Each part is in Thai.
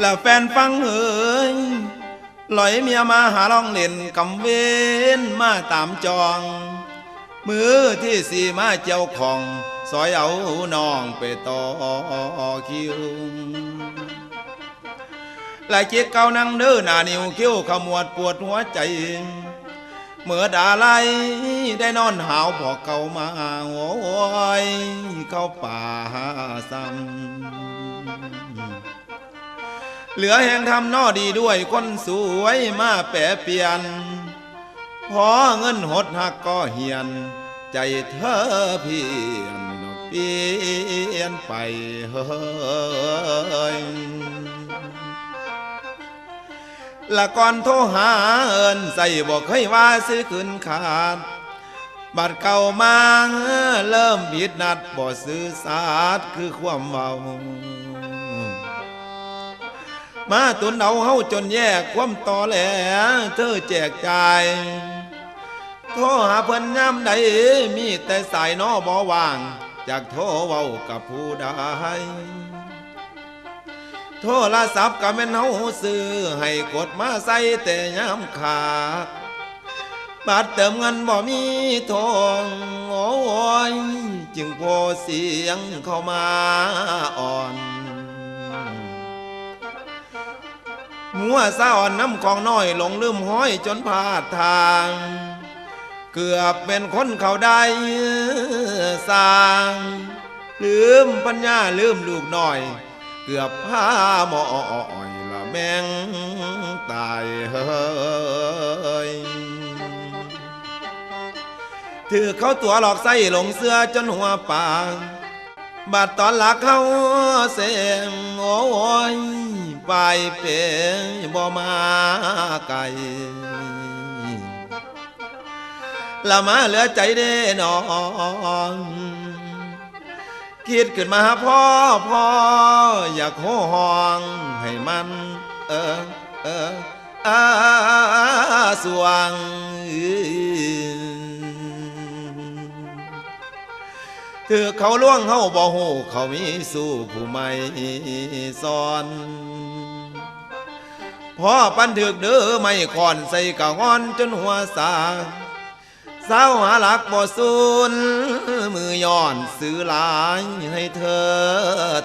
แล้วแฟนฟังเอยลอยเมียมาหาลองเล่นกำเวนมาตามจอง มือที่สี่มาเจ้าของซอยเอาน้องไปต่อคิวลายเจ๊กเก่านั่งเด้อหน้านิวคิ้วขมวดปวดหัวใจเมื่อดาไลได้นอนหาวพอเก่ามาโอ้ยเข้าป่าซ้ำ เหลือแห่งทำนอดีด้วยคนสวยมาแปรเปลี่ยน พอเงินหดหักก็เหียน ใจเธอเพียนเปลี่ยนไปเฮ้ยละก่อนโทรหาเอินใส่บอกเคยว่าซื้อคืนขาดบัตรเก่ามาเริ่มผิดนัดบ่ซื้อสาดคือความเมา มาตุนเอาเฮาจนแยกความต่อแหลเธอแจกจ่ายโทรหาเพิ่อนยามใดมีแต่สายนอบ่ว่าง จากโทรเว้ากับผู้ใดโทรศัพท์ก็แม่นเฮาซื้อให้กดมาใส่แต่ยามขาดบัตรเติมเงินบ่มีทองโอ้ยจึงโพเสียงเข้ามาอ่อน มัวซาอ่อนน้ำของน้อยหลงลืมห้อยจนพลาดทาง เกือบเป็นคนเขาได้สร้าง ลืมปัญญาลืมลูกน้อย เกือบพาหมออ่อยละแมงตายเฮ้ยถือเขาตัวหลอกไส้หลงเสื้อจนหัวปากบัดตอนหลักเขาเสียงโอ้ย ไปเป๋บ่มาไกลละมาเหลือใจเด้นอนคิดขึ้นมาหาพ่อพ่ออยากโห่ห้องให้มัน เออเอออาสวงถือเขาล่วงเฮาบ่หูเขามีสู้ผู้ไม่สอน พ่อปันถึกเด้อไม่คอนใส่กะงอนจนหัวสาสาวหาหลักบ่สูนมือย้อนซื้อหลายให้เธอ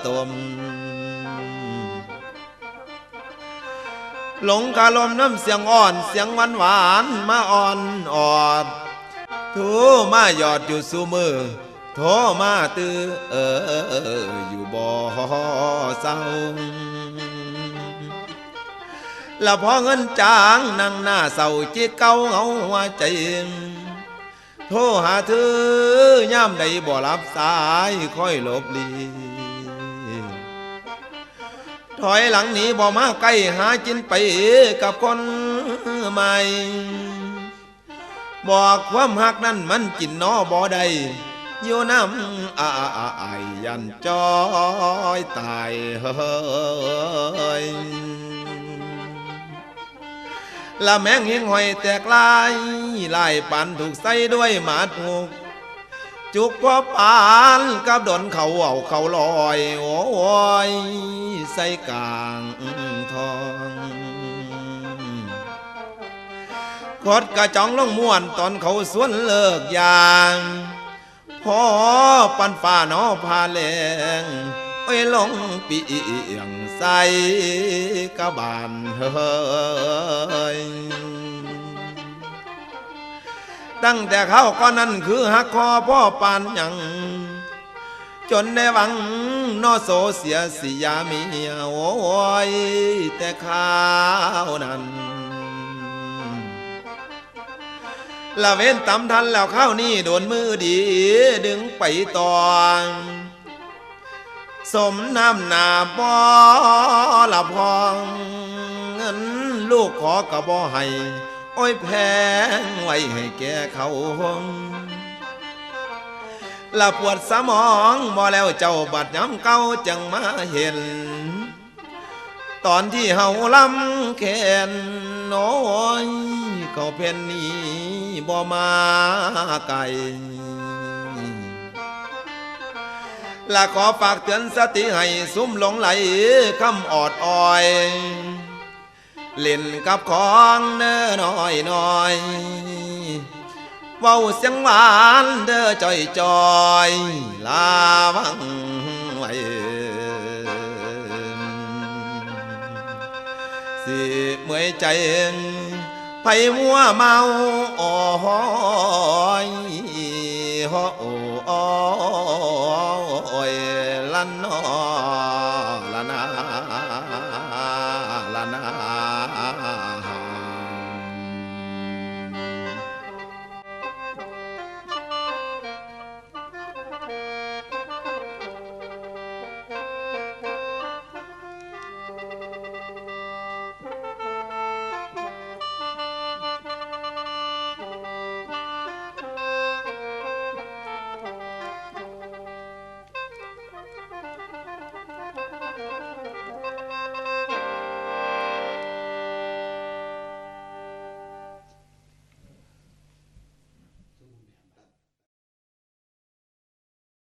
ตมหลงคารมน้ำเสียงอ่อนเสียงหวานหวานมาอ่อนออดทูมาหยอดอยู่สู่มือโทรมาตื้อเอออยู่บ่อเศร้า ล้วพอเงินจางนั่งหน้าเศร้าจิเก่าเหงาหัวใจโทรหาเธอย่ามใดบ่รับสายค่อยหลบลีถอยหลังหนีบ่มาใกล้หาจินไปกับคนใหม่บอกความหักนั้นมันจินนอบ่ได้อยู่น้ำอาอายยันจอยตายเฮ้ย ละแมงเฮงหอยแตกลายลายปันถูกใส่ด้วยหมาถูกจุกพอปานกับดนเขาเอาเขาลอยโอ้ยใส่กลางทองกดกระจองลงม่วนตอนเขาสวนเลิกยางพอปันฝ่านอพาแลงไปลงปีเอียง ใส่กะบานเฮ้ยตั้งแต่เขาก็นั่นคือหักคอพ่อปานยังจนได้หวังนอโสเสียสิยามีโอ้ยแต่ข้าวนั้นละเว้นตำทันแล้วข้าวนี่โดนมือดี ดึงไปตอง สมน้ำหนาบ่ละพองเงินลูกขอกระบ่ให้อ้ยแพงไว้ให้แกเขาละปวดสมองบ่แล้วเจ้าบัดย้ำเก้าจังมาเห็น ตอนที่เฮาลำแขนโน้อยเขาเพ่นนี้บ่มาไก ลและขอฝากเตือนสติให้ซุ้มหลงไหลคำออดอ้อย เล่นกับของเน้อน้อยน้อยเว้าเสียงหวานเด้อจอยจอยลาวังไว้สิเมื่อยใจไผมัวเมาอ้อ